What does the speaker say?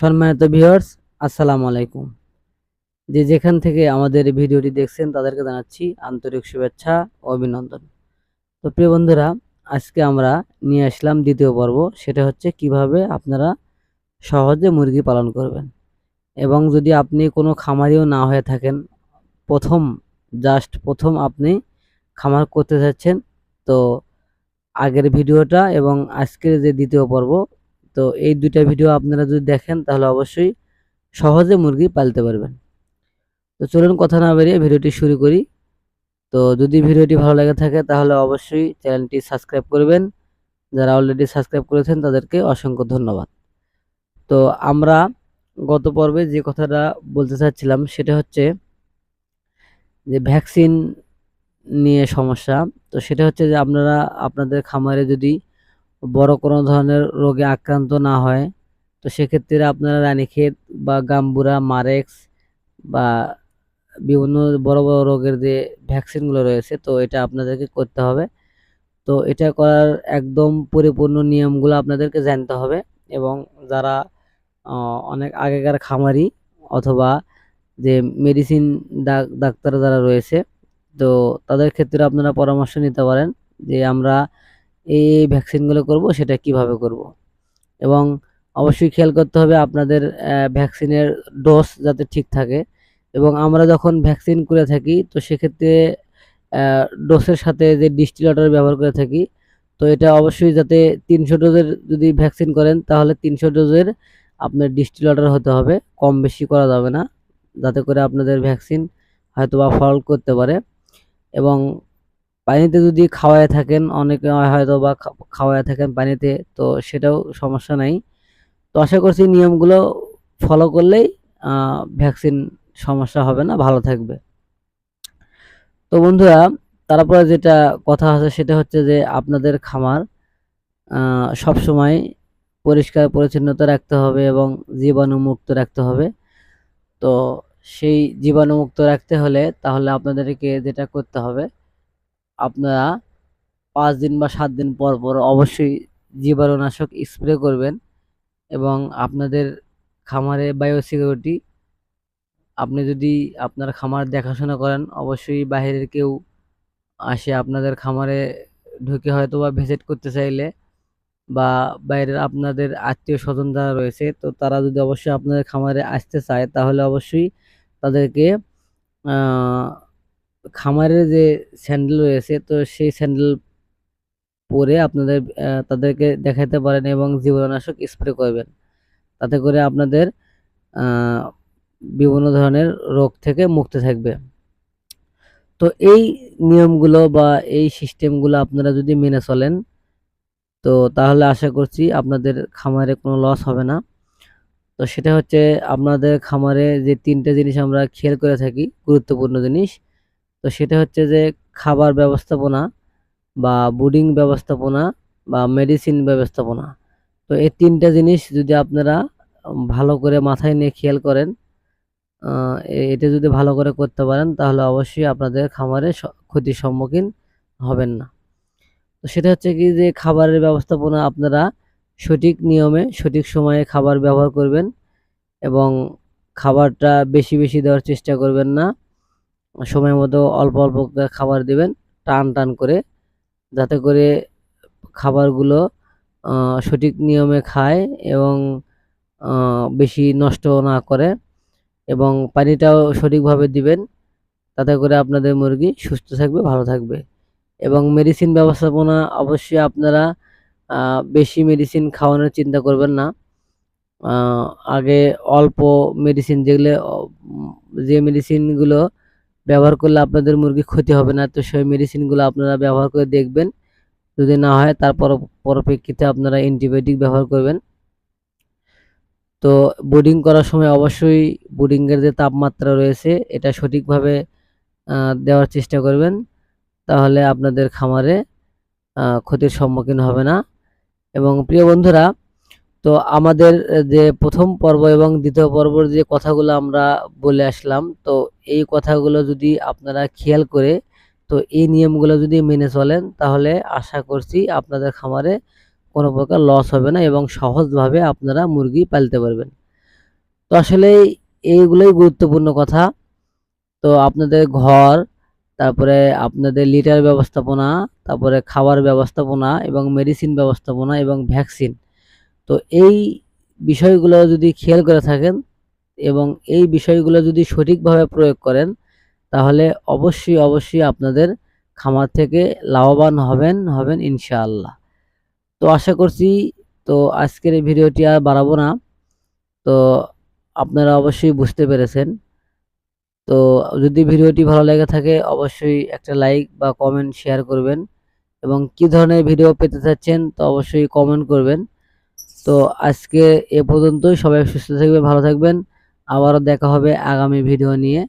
সম্মানিত ভিউয়ার্স, আসসালামু আলাইকুম। যে যেখান থেকে আমাদের ভিডিওটি দেখছেন, তাদেরকে জানাচ্ছি আন্তরিক শুভেচ্ছা ও অভিনন্দন। তো প্রিয় বন্ধুরা, আজকে আমরা নিয়ে আসলাম দ্বিতীয় পর্ব, সেটা হচ্ছে কীভাবে আপনারা সহজে মুরগি পালন করবেন। এবং যদি আপনি কোনো খামারিও না হয়ে থাকেন, প্রথম জাস্ট প্রথম আপনি খামার করতে যাচ্ছেন, তো আগের ভিডিওটা এবং আজকের যে দ্বিতীয় পর্ব তো এই দুইটা ভিডিও আপনারা যদি দেখেন, তাহলে অবশ্যই সহজে মুরগি পালতে পারবেন। তো চলুন কথা না বেরিয়ে ভিডিওটি শুরু করি। তো যদি ভিডিওটি ভালো লাগে থাকে, তাহলে অবশ্যই চ্যানেলটি সাবস্ক্রাইব করবেন। যারা অলরেডি সাবস্ক্রাইব করেছেন, তাদেরকে অসংখ্য ধন্যবাদ। তো আমরা গত পর্বে যে কথাটা বলতে চাচ্ছিলাম, সেটা হচ্ছে যে ভ্যাকসিন নিয়ে সমস্যা। তো সেটা হচ্ছে যে আপনারা, আপনাদের খামারে যদি বড় কোনো ধরনের রোগে আক্রান্ত না হয়। তো সেক্ষেত্রে আপনারা রানীক্ষেত বা গাম্বুরা, মারেক্স বা বিভিন্ন বড় বড় রোগের যে ভ্যাকসিনগুলো রয়েছে, তো এটা আপনাদেরকে করতে হবে। তো এটা করার একদম পরিপূর্ণ নিয়মগুলো আপনাদেরকে জানতে হবে এবং যারা অনেক আগেকার খামারি অথবা যে মেডিসিন ডাক্তার যারা রয়েছে, তো তাদের ক্ষেত্রে আপনারা পরামর্শ নিতে পারেন যে আমরা এই ভ্যাকসিনগুলো করব, সেটা কীভাবে করব? এবং অবশ্যই খেয়াল করতে হবে আপনাদের ভ্যাকসিনের ডোজ যাতে ঠিক থাকে। এবং আমরা যখন ভ্যাকসিন করে থাকি, তো সেক্ষেত্রে ডোসের সাথে যে ডিস্টিলেটর ব্যবহার করে থাকি, তো এটা অবশ্যই যাতে তিনশো ডোজের যদি ভ্যাকসিন করেন, তাহলে তিনশো ডোজের আপনার ডিস্টিলেটর হতে হবে। কম বেশি করা যাবে না, যাতে করে আপনাদের ভ্যাকসিন হয়তো বা ফল করতে পারে। এবং পানিতে যদি খাওয়ায় থাকেন, অনেকে হয়তো বা খাওয়ায় থাকেন পানিতে, তো সেটাও সমস্যা নাই। তো আশা করছি নিয়মগুলো ফলো করলেই ভ্যাকসিন সমস্যা হবে না, ভালো থাকবে। তো বন্ধুরা, তারপরে যেটা কথা আছে সেটা হচ্ছে যে আপনাদের খামার সব সময় পরিষ্কার পরিচ্ছন্নতা রাখতে হবে এবং জীবাণুমুক্ত রাখতে হবে। তো সেই জীবাণুমুক্ত রাখতে হলে তাহলে আপনাদেরকে যেটা করতে হবে আপনারা পাঁচ দিন বা সাত দিন পর পর অবশ্যই জীবাণুনাশক স্প্রে করবেন এবং আপনাদের খামারে বায়োসিকিউরিটি, আপনি যদি আপনার খামার দেখাশোনা করেন, অবশ্যই বাইরের কেউ আসে আপনাদের খামারে ঢুকে হয়তো বা ভিজিট করতে চাইলে বা বাইরের আপনাদের আত্মীয় স্বজন যারা রয়েছে, তো তারা যদি অবশ্যই আপনাদের খামারে আসতে চায়, তাহলে অবশ্যই তাদেরকে খামারের যে স্যান্ডেল রয়েছে, তো সেই স্যান্ডেল পরে আপনাদের তাদেরকে দেখাতে পারেন এবং জীবাণুনাশক স্প্রে করবেন। তাতে করে আপনাদের বিভিন্ন ধরনের রোগ থেকে মুক্ত থাকবে। তো এই নিয়মগুলো বা এই সিস্টেমগুলো আপনারা যদি মেনে চলেন, তো তাহলে আশা করছি আপনাদের খামারে কোনো লস হবে না। তো সেটা হচ্ছে, আপনাদের খামারে যে তিনটে জিনিস আমরা খেয়াল করে থাকি, গুরুত্বপূর্ণ জিনিস তো সেটা হচ্ছে যে খাবার ব্যবস্থাপনা বা বুডিং ব্যবস্থাপনা বা মেডিসিন ব্যবস্থাপনা। তো এই তিনটা জিনিস যদি আপনারা ভালো করে মাথায় নিয়ে খেয়াল করেন এটা যদি ভালো করে করতে পারেন, তাহলে অবশ্যই আপনাদের খামারে ক্ষতির সম্মুখীন হবেন না। তো সেটা হচ্ছে কি যে খাবারের ব্যবস্থাপনা আপনারা সঠিক নিয়মে, সঠিক সময়ে খাবার ব্যবহার করবেন এবং খাবারটা বেশি বেশি দেওয়ার চেষ্টা করবেন না। সময় মতো অল্প অল্প খাবার দেবেন, টান টান করে, যাতে করে খাবারগুলো সঠিক নিয়মে খায় এবং বেশি নষ্ট না করে এবং পানিটাও সঠিকভাবে দিবেন, তাতে করে আপনাদের মুরগি সুস্থ থাকবে, ভালো থাকবে। এবং মেডিসিন ব্যবস্থাপনা অবশ্যই আপনারা বেশি মেডিসিন খাওয়ানোর চিন্তা করবেন না। আগে অল্প মেডিসিন যেগুলো, যে মেডিসিনগুলো ব্যবহার করলে আপনাদের মুরগি ক্ষতি হবে না। তো সেই মেডিসিনগুলো আপনারা ব্যবহার করে দেখবেন। যদি না হয় তারপর পরপ্রেক্ষিতে আপনারা অ্যান্টিবায়োটিক ব্যবহার করবেন। তো বোর্ডিং করার সময় অবশ্যই বোর্ডিংয়ের যে তাপমাত্রা রয়েছে, এটা সঠিকভাবে দেওয়ার চেষ্টা করবেন। তাহলে আপনাদের খামারে ক্ষতির সম্মুখীন হবে না। এবং প্রিয় বন্ধুরা তো আমাদের যে প্রথম পর্ব এবং দ্বিতীয় পর্বর যে কথাগুলো আমরা বলে আসলাম, তো এই কথাগুলো যদি আপনারা খেয়াল করে, তো এই নিয়মগুলো যদি মেনে চলেন, তাহলে আশা করছি আপনাদের খামারে কোনো প্রকার লস হবে না এবং সহজভাবে আপনারা মুরগি পালতে পারবেন। তো আসলে এইগুলোই গুরুত্বপূর্ণ কথা। তো আপনাদের ঘর, তারপরে আপনাদের লিটার ব্যবস্থাপনা, তারপরে খাবার ব্যবস্থাপনা এবং মেডিসিন ব্যবস্থাপনা এবং ভ্যাকসিন তো এই বিষয়গুলো যদি খেয়াল করে থাকেন এবং এই বিষয়গুলো যদি সঠিকভাবে প্রয়োগ করেন, তাহলে অবশ্যই অবশ্যই আপনাদের খামার থেকে লাভবান হবেন হবেন ইনশাআল্লাহ। তো আশা করছি, তো আজকের এই ভিডিওটি আর বাড়াবো না। তো আপনারা অবশ্যই বুঝতে পেরেছেন। তো যদি ভিডিওটি ভালো লেগে থাকে, অবশ্যই একটা লাইক বা কমেন্ট শেয়ার করবেন এবং কি ধরনের ভিডিও পেতে চাচ্ছেন, তো অবশ্যই কমেন্ট করবেন। তো আজকে এ পর্যন্তই। সবাই সুস্থ থাকবে ভালো থাকবেন। আবারও দেখা হবে আগামী ভিডিও নিয়ে।